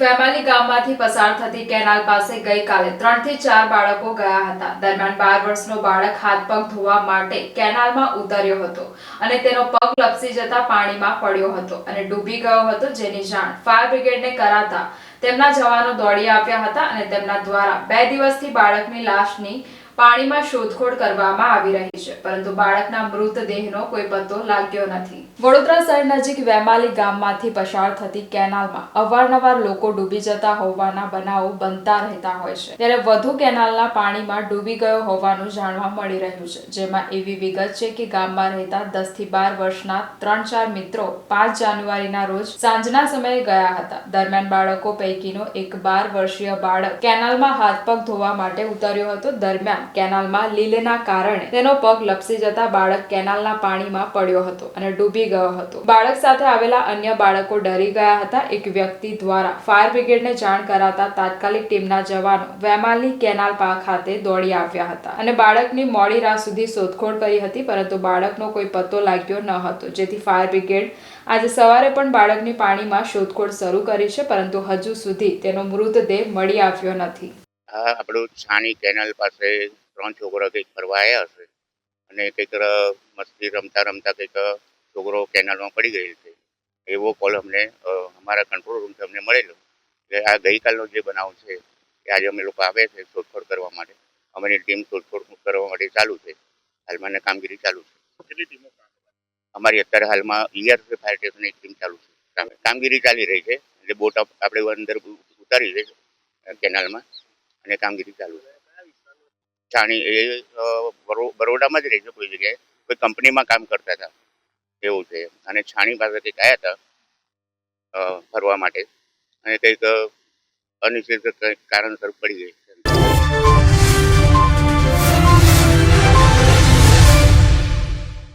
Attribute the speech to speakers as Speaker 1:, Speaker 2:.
Speaker 1: વેમાલી ગામમાંથી પસાર થતી કેનાલ પાસે ગઈકાલે ત્રણ ચાર બાળકો ગયા હતા. દરમિયાન બાર વર્ષનો બાળક હાથ પગ ધોવા માટે કેનાલમાં ઉતર્યો હતો અને તેનો પગ લપસી જતા પાણીમાં પડ્યો હતો અને ડૂબી ગયો હતો જેની જાણ ફાયર બ્રિગેડને કરાતા તેમના જવાનો દોડી આવ્યા હતા અને તેમના દ્વારા બે દિવસથી બાળકની લાશની પાણીમાં શોધખોળ કરવામાં આવી રહી છે, પરંતુ બાળકના મૃતદેહનો કોઈ પત્તો લાગ્યો નથી. વડોદરા શહેર નજીક વેમાલી ગામમાંથી પસાર થતી કેનાલમાં અવારનવાર લોકો ડૂબી જતા હોવાના બનાવો બનતા રહેતા હોય છે. ત્યારે વધુ કેનાલના પાણીમાં ડૂબી ગયો હોવાનું જાણવા મળી રહ્યું છે, જેમાં એવી વિગત છે કે ગામમાં રહેતા દસથી બાર વર્ષના ત્રણ ચાર મિત્રો પાંચ જાન્યુઆરીના રોજ સાંજના સમયે ગયા હતા. દરમિયાન બાળકો પૈકીનો એક બાર વર્ષીય બાળક કેનાલમાં હાથ પગ ધોવા માટે ઉતર્યો હતો. દરમિયાન કેનાલમાં લીલેના કારણે તેનો પગ લપસી જતા બાળક કેનાલના પાણીમાં પડ્યો હતો અને ડૂબી ગયો હતો. બાળક સાથે આવેલા અન્ય બાળકો ડરી ગયા હતા. એક વ્યક્તિ દ્વારા ફાયર બ્રિગેડને જાણ કરાતા તાત્કાલિક ટીમના જવાનો વેમાલની કેનાલ પા ખાતે દોડી આવ્યા હતા અને બાળકની મોડી રાત સુધી શોધખોળ કરી હતી, પરંતુ બાળકનો કોઈ પત્તો લાગ્યો ન હતો. જેથી ફાયર બ્રિગેડ આજે સવારે પણ બાળકની પાણીમાં શોધખોળ શરૂ કરી છે, પરંતુ હજુ સુધી તેનો મૃતદેહ મળી આવ્યો નથી.
Speaker 2: આપણું છાણી કેનાલ પાસે ત્રણ છોકરા કંઈક ફરવા આવ્યા હશે. અને કંઈક મસ્તી રમતા રમતા કંઈક છોકરો કેનાલમાં પડી ગયેલ છે. એવો કોલ અમને અમારા કંટ્રોલ રૂમથી અમને મળેલો. કે આ ગઈકાલનો જે બનાવ છે એ આજે અમે લોકો આવે છે શોધખોળ કરવા માટે. અમારી ટીમ શોધખોળ કરવા માટે ચાલુ છે. હાલમાં કામગીરી ચાલુ છે.
Speaker 3: કેટલી ટીમો
Speaker 2: અમારી અત્યારે હાલમાં ઈઆરસી ફાયર સ્ટેશનની ટીમ ચાલુ છે. કામ- કામગીરી ચાલી રહી છે. એટલે બોટ આપણે અંદર ઉતારી છે કેનાલમાં. અને કામગીરી ચાલુ છે? જાણી, એ બરોડામાં જ રહે છે કોઈ જગ્યાએ. કોઈ કંપનીમાં કામ કરતા હતા. એવું છે. અને છાણી પાસે કંઈક આવ્યા હતા ફરવા માટે. અને કંઈક અનિશ્ચિત કંઈક કારણસર પડી ગઈ.